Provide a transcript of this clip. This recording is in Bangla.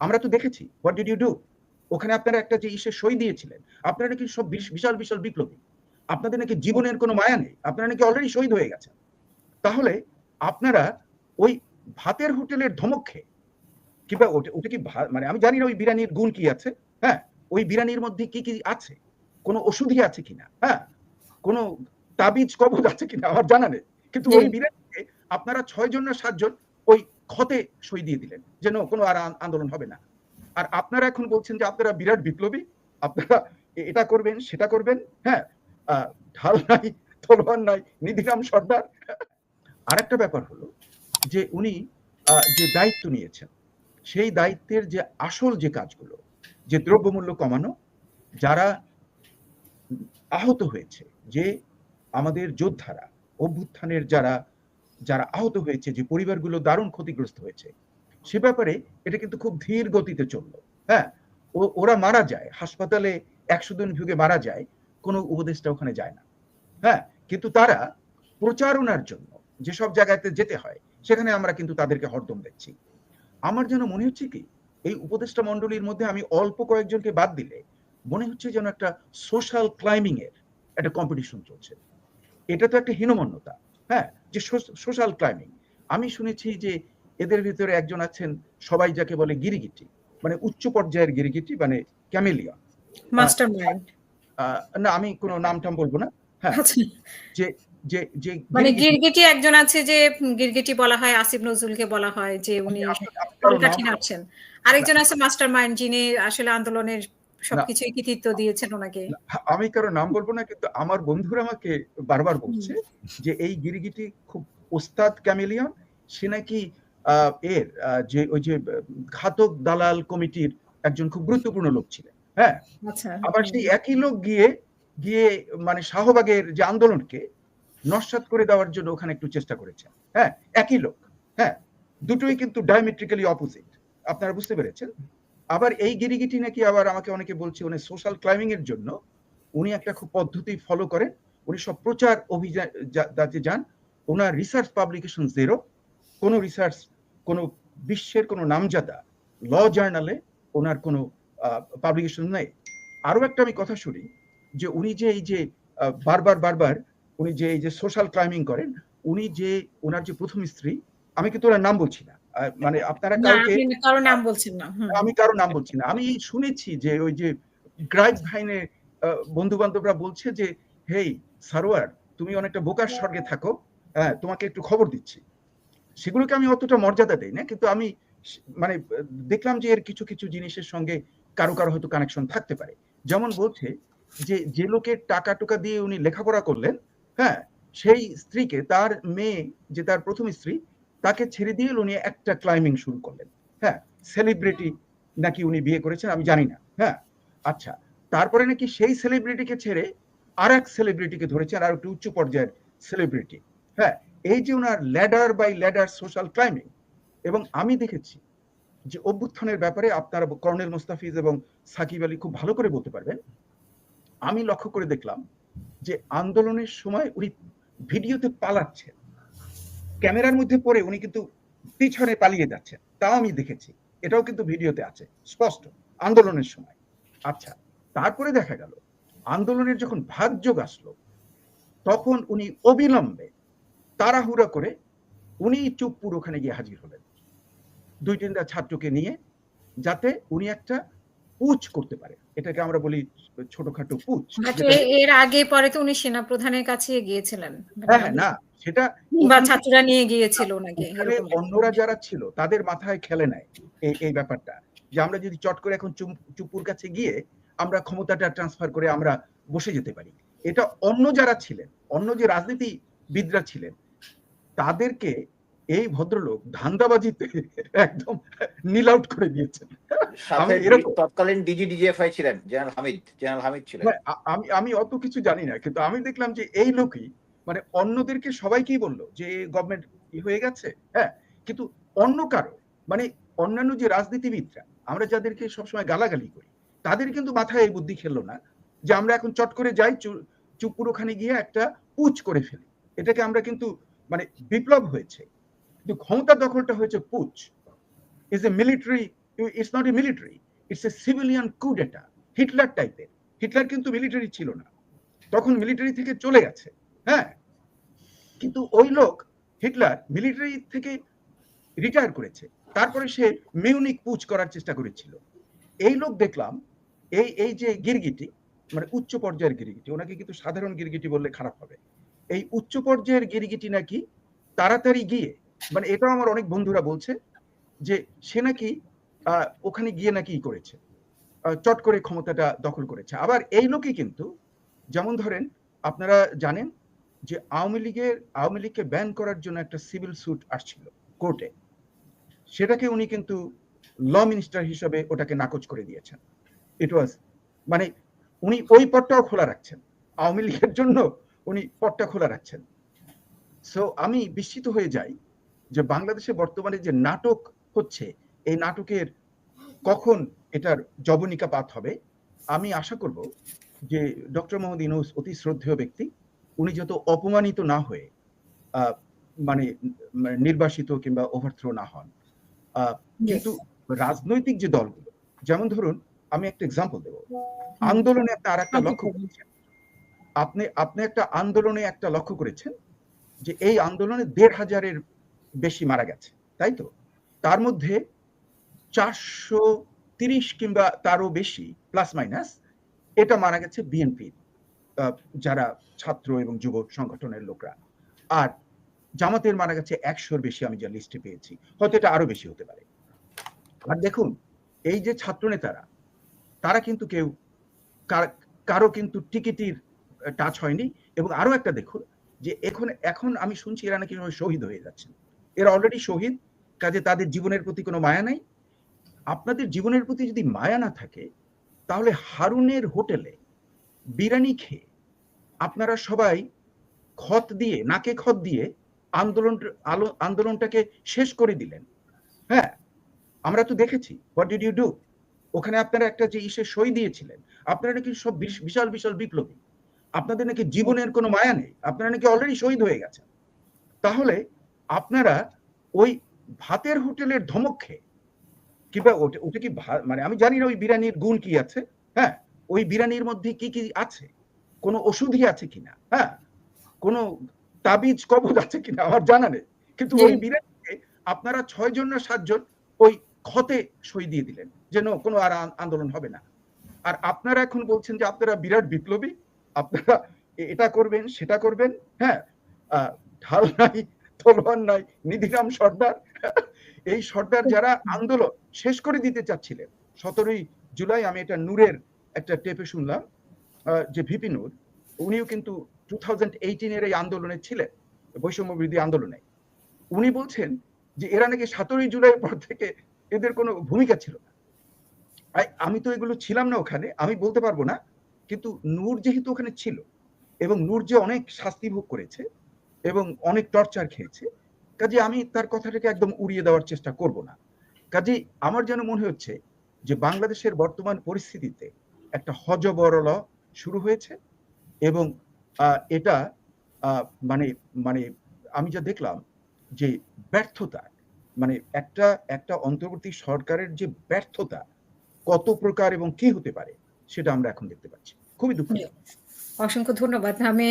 আমরা তো দেখেছি। হোয়াট ডিড ইউ ডু ওখানে আপনারা একটা যে ইসে সই দিয়েছিলেন আপনারা নাকি সব বিশাল বিশাল বিপ্লবী। আপনাদের নাকি জীবনের কোনো মায়া নেই আপনারা নাকি অলরেডি শহীদ হয়ে গেছেন। তাহলে আপনারা ওই ভাতের হোটেলের ধমক খেয়ে কিংবা ওটা কি মানে আমি জানি না ওই বিরিয়ানির গুণ কি আছে হ্যাঁ? ওই বিরিয়ানির মধ্যে কি কি আছে? কোনো ওষুধই আছে কিনা? হ্যাঁ? কোনো তাবিজ কবজ আছে কিনা? আমার জানা নেই। কিন্তু ওই জি। বিরিয়ানিতে আপনারা ছয় জন না সাতজন ক্ষতে সই দিয়ে দিলেন, যেন কোনো আর আন্দোলন হবে না। আর আপনারা এখন বলছেন যে আপনারা বিরাট বিপ্লবী, আপনারা এটা করবেন, সেটা করবেন হ্যাঁ? ঢাল নাই, তলোয়ার নাই, নিধিরাম সর্দার। আর একটা ব্যাপার হলো যে উনি যে দায়িত্ব নিয়েছেন, সেই দায়িত্বের যে আসল যে কাজগুলো, যে দ্রব্যমূল্য কমানো, যারা আহত হয়েছে, যে আমাদের যোদ্ধারা, অভ্যুত্থানের যারা যারা আহত হয়েছে, যে পরিবারগুলো দারুণ ক্ষতিগ্রস্ত হয়েছে, সে ব্যাপারে এটা কিন্তু খুব ধীর গতিতে চলল। হ্যাঁ ওরা মারা যায়, হাসপাতালে একশো দিন ভুগে মারা যায়, কোনো উপদেশটা ওখানে যায় না। হ্যাঁ কিন্তু তারা প্রচারণার জন্য যেসব জায়গাতে যেতে হয়, সেখানে আমরা কিন্তু তাদেরকে হরদম দেখছি। আমার যেন মনে হচ্ছে কি, এই উপদেষ্টা মন্ডলীর মধ্যে আমি অল্প কয়েকজনকে বাদ দিলে মনে হচ্ছে যেন একটা সোশ্যাল ক্লাইম্বিং এর একটা কম্পিটিশন চলছে। এটা তো একটা হীনমন্যতা। হ্যাঁ যে সোশ্যাল ক্লাইম্বিং আমি শুনেছি যে এদের ভিতরে একজন আছেন সবাই যাকে বলে গিরিগিটি মানে উচ্চ পর্যায়ের গিরিগিটি মানে ক্যামেলিয়ন মাস্টার না আমি কোনো নাম টাম বলব না। হ্যাঁ। আচ্ছা। যে যে যে মানে গিরগিটি- একজন আছে যে গিরগিটি বলা হয় আসিফ নজরুলকে বলা হয় যে উনি নাম- আরেকজন আছে মাস্টার মাইন্ড যিনি আসলে আন্দোলনের সবকিছুই কৃতিত্ব দিয়েছেন ওনাকে। আমি কারও নাম বলব না কিন্তু আমার বন্ধুরা আমাকে বারবার বলছে যে এই গিরিগিটি খুব ওস্তাদ ক্যামেলিয়ন সে নাকি এর যে ওই যে ঘাতক দালাল কমিটির একজন খুব গুরুত্বপূর্ণ লোক ছিলেন হ্যাঁ? আচ্ছা আবার সেই একই লোক গিয়ে গিয়ে মানে শাহবাগের যে আন্দোলনকে নস্বাত করে দেওয়ার জন্য ওখানে একটু চেষ্টা করেছেন হ্যাঁ? একই লোক হ্যাঁ? দুটোই কিন্তু ডায়ামেট্রিক্যালি অপোজিট আপনারা বুঝতে পেরেছেন? আবার এই গিরিগিটি নাকি আবার আমাকে অনেকে বলছে উনি সোশ্যাল ক্লাইম্বিং এর জন্য, উনি একটা খুব পদ্ধতি ফলো করেন। উনি সব প্রচার অভিযান যান ওনার রিসার্চ পাবলিকেশন জিরো কোনো রিসার্চ কোনো বিশ্বের কোনো নামজাদা ল জার্নালে ওনার কোনো পাবলিকেশন নেই। আরও একটা আমি কথা শুনি, যে উনি যে এই যে বারবার বারবার উনি যে এই যে সোশ্যাল ক্লাইম্বিং করেন, উনি যে ওনার যে প্রথম স্ত্রী, আমি কিন্তু ওনার নাম বলছি না। মানে আপনারা কাউকে কারও নাম বলছেন না আমি কারও নাম বলছি না। আমি শুনেছি যে ওই যে গ্রাইব ভাইনের বন্ধু বান্ধবরা বলছে যে হেই সারোয়ার তুমি অনেকটা বোকার স্বর্গে থাকো হ্যাঁ তোমাকে একটু খবর দিচ্ছি। সেগুলোকে আমি অতটা মর্যাদা দেই না কিন্তু আমি মানে দেখলাম যে এর কিছু কিছু জিনিসের সঙ্গে কারও কারও হয়তো কানেকশন থাকতে পারে। যেমন বলছে যে যে লোকের টাকা টুকা দিয়ে উনি লেখাপড়া করলেন হ্যাঁ সেই স্ত্রীকে তার মেয়ে যে তার প্রথম স্ত্রী তাকে ছেড়ে দিয়ে উনি একটা ক্লাইম্বিং শুরু করলেন। হ্যাঁ সেলিব্রিটি নাকি উনি বিয়ে করেছেন আমি জানি না। হ্যাঁ আচ্ছা তারপরে নাকি সেই সেলিব্রিটিকে ছেড়ে আর এক সেলিব্রিটিকে ধরেছেন আর একটু উচ্চ পর্যায়ের সেলিব্রিটি হ্যাঁ এই যে ওনার ladder by ladder social climbing এবং আমি দেখেছি যে অভ্যুত্থানের ব্যাপারে আপনারা কর্নেল মোস্তাফিজ এবং সাকিব আলী খুব ভালো করে বলতে পারবেন। আমি লক্ষ্য করে দেখলাম যে আন্দোলনের সময় উনি ভিডিওতে পালাচ্ছেন। ক্যামেরার মধ্যে পড়ে উনি কিন্তু পিছনে পালিয়ে যাচ্ছেন। তাও আমি দেখেছি। এটাও কিন্তু ভিডিওতে আছে। স্পষ্ট। আন্দোলনের সময়। আচ্ছা তারপরে দেখা গেল, আন্দোলনের যখন ভাগযোগ আসলো, তখন উনি অবিলম্বে তাড়াহুড়া করে উনি চুপপুর ওখানে গিয়ে হাজির হলেন। দুই তিনটা ছাত্রকে নিয়ে যাতে উনি একটা পুচ করতে পারে। এটাকে আমরা বলি ছোটখাটো পুচ। এর আগে পরে তো উনি সেনা প্রধানের কাছে গিয়েছিলেন। হ্যাঁ হ্যাঁ, না সেটা বা ছাত্ররা নিয়ে গিয়েছিল ওনাকে অন্যরা যারা ছিল তাদের মাথায় খেলে নাই এই ব্যাপারটা। যে আমরা যদি চট করে এখন চুপ- চুপুর কাছে গিয়ে আমরা ক্ষমতাটা ট্রান্সফার করে আমরা বসে যেতে পারি। এটা অন্য যারা ছিলেন অন্য যে রাজনীতিবিদরা ছিলেন তাদেরকে এই ভদ্রলোক ধান্দাবাজিতে একদম নীল আউট করে দিয়েছেন। আমি এরকম- তৎকালীন ডিজি ডিজিএফআই ছিলেন জেনারেল হামিদ জেনারেল হামিদ ছিলেন। হ্যাঁ, আমি আমি অত কিছু জানি না কিন্তু আমি দেখলাম যে এই লোকই মানে অন্যদেরকে সবাইকেই বলল যে গভর্নমেন্ট হয়ে গেছে হ্যাঁ? কিন্তু অন্য কারও মানে অন্যান্য যে রাজনীতিবিদরা আমরা যাদেরকে সবসময় গালাগালি করি তাদের কিন্তু মাথায় এই বুদ্ধি খেললো না যে আমরা এখন চট করে যাই চুপুর ওখানে গিয়ে একটা পুচ করে ফেলি। এটাকে আমরা কিন্তু মানে বিপ্লব হয়েছে। কিন্তু ক্ষমতা দখলটা হয়েছে putsch is a military it's not a military it's a civilian coup d'etat Hitler টাইপের হিটলার কিন্তু মিলিটারি ছিল না। তখন মিলিটারি থেকে চলে গেছে। হ্যাঁ? কিন্তু ওই লোক হিটলার মিলিটারি থেকে রিটায়ার করেছে। তারপরে সে মিউনিক পুচ করার চেষ্টা করেছিল। এই লোক দেখলাম, এই এই যে গিরগিটি মানে উচ্চ পর্যায়ের গিরগিটি, ওনাকে কিন্তু সাধারণ গিরগিটি বললে খারাপ হবে। এই উচ্চ পর্যায়ের গিরগিটি নাকি তাড়াতাড়ি গিয়ে মানে এটাও আমার অনেক বন্ধুরা বলছে যে সে নাকি ওখানে গিয়ে নাকি করেছে। চট করে ক্ষমতাটা দখল করেছে। আবার এই লোকই কিন্তু, যেমন ধরেন, আপনারা জানেন যে আওয়ামী লীগের, আওয়ামী লীগকে ব্যান করার জন্য একটা সিভিল স্যুট আসছিল কোর্টে সেটাকে উনি কিন্তু ল মিনিস্টার হিসেবে ওটাকে নাকচ করে দিয়েছেন। ইট ওয়াজ মানে উনি ওই পথটাও খোলা রাখছেন। আওয়ামী লীগের জন্য উনি পথটা খোলা রাখছেন। সো আমি বিস্মিত হয়ে যাই যে বাংলাদেশে বর্তমানে যে নাটক হচ্ছে এই নাটকের কখন এটার জবনিকাপাত হবে? আমি আশা করব যে ডক্টর মোহাম্মদ ইউনুস অতি শ্রদ্ধেয় ব্যক্তি। উনি যত অপমানিত না হয়ে মানে মানে নির্বাসিত কিংবা ওভারথ্রো না হন। কিন্তু রাজনৈতিক যে দলগুলো যেমন ধরুন আমি একটা এক্সাম্পল দেব। আন্দোলনে একটা আর একটা লক্ষ্য করেছেন। আপনি আপনি একটা আন্দোলনে একটা লক্ষ্য করেছেন যে এই আন্দোলনে দেড় হাজারের বেশি মারা গেছে, তাই তো? তার মধ্যে চারশো তিরিশ কিংবা তারও বেশি প্লাস মাইনাস এটা মারা গেছে বিএনপি যারা ছাত্র এবং যুব সংগঠনের লোকরা। আর জামাতের মারা গেছে একশোর বেশি আমি যা লিস্টে পেয়েছি, হয়তো এটা আরও বেশি হতে পারে। আর দেখুন, এই যে ছাত্র নেতারা তারা কিন্তু কেউ, কার- কিন্তু টিকিটির টাচ হয়নি। এবং আরও একটা দেখুন, যে এখন এখন আমি শুনছি এরা নাকি শহীদ হয়ে যাচ্ছেন। এরা অলরেডি শহীদ, কাজে তাদের জীবনের প্রতি কোনো মায়া নাই। আপনাদের জীবনের প্রতি যদি মায়া না থাকে, তাহলে হারুনের হোটেলে বিরিয়ানি খেয়ে আপনারা সবাই খত দিয়ে, নাকে খত দিয়ে আন্দোলন আন্দোলনটাকে শেষ করে দিলেন। হ্যাঁ আমরা তো দেখেছি। হোয়াট ডিড ইউ ডু ওখানে আপনারা একটা যে ইসে সই দিয়েছিলেন, আপনারা নাকি সব বিশ- বিশাল বিশাল বিপ্লবী। আপনাদের নাকি জীবনের কোনো মায়া নেই, আপনারা নাকি অলরেডি শহীদ হয়ে গেছেন। তাহলে আপনারা ওই ভাতের হোটেলের ধমক খেয়ে কিংবা ওটা ওটা কি মানে আমি জানি না ওই বিরিয়ানির গুণ কি আছে হ্যাঁ? ওই বিরিয়ানির মধ্যে কি কি আছে? কোনো ওষুধই আছে কিনা? হ্যাঁ? কোনো তাবিজ কবজ আছে কিনা? আমার জানা নেই। কিন্তু ওই বিরিয়ানিতে আপনারা ছয় জন না সাতজন ওই ক্ষতে সই দিয়ে দিলেন যেন কোনো আর আন্দোলন হবে না। আর আপনারা এখন বলছেন যে আপনারা বিরাট বিপ্লবী আপনারা এটা করবেন সেটা করবেন হ্যাঁ? ঢাল নাই তলোয়ার নাই নিধিরাম সর্দার, এই সর্দার যারা আন্দোলন শেষ করে দিতে চাচ্ছিলেন, সতেরোই জুলাই আমি এটা নূরের একটা টেপে শুনলাম যে ভিপি নূর, উনিও কিন্তু টু থাউজেন্ড এইটিনের এই আন্দোলনে ছিলেন, বৈষম্য বিরোধী আন্দোলনে। উনি বলছেন যে এরা নাকি সতেরোই জুলাইয়ের পর থেকে এদের কোনো ভূমিকা ছিল না। আমি তো এগুলো ছিলাম না ওখানে, আমি বলতে পারব না, কিন্তু নূর যেহেতু ওখানে ছিল, এবং নূর যে অনেক শাস্তি ভোগ করেছে এবং অনেক টর্চার খেয়েছে। কাজে আমি তার কথাটাকে একদম উড়িয়ে দেওয়ার চেষ্টা করব না। কাজে আমার যেন মনে হচ্ছে যে বাংলাদেশের বর্তমান পরিস্থিতিতে একটা হজবরল শুরু হয়েছে এবং এটা মানে মানে আমি যা দেখলাম যে ব্যর্থতা মানে একটা একটা অন্তর্বর্তী সরকারের যে ব্যর্থতা কত প্রকার এবং কি হতে পারে সেটা আমরা এখন দেখতে পাচ্ছি। খুবই দুঃখ অসংখ্য ধন্যবাদ। আমি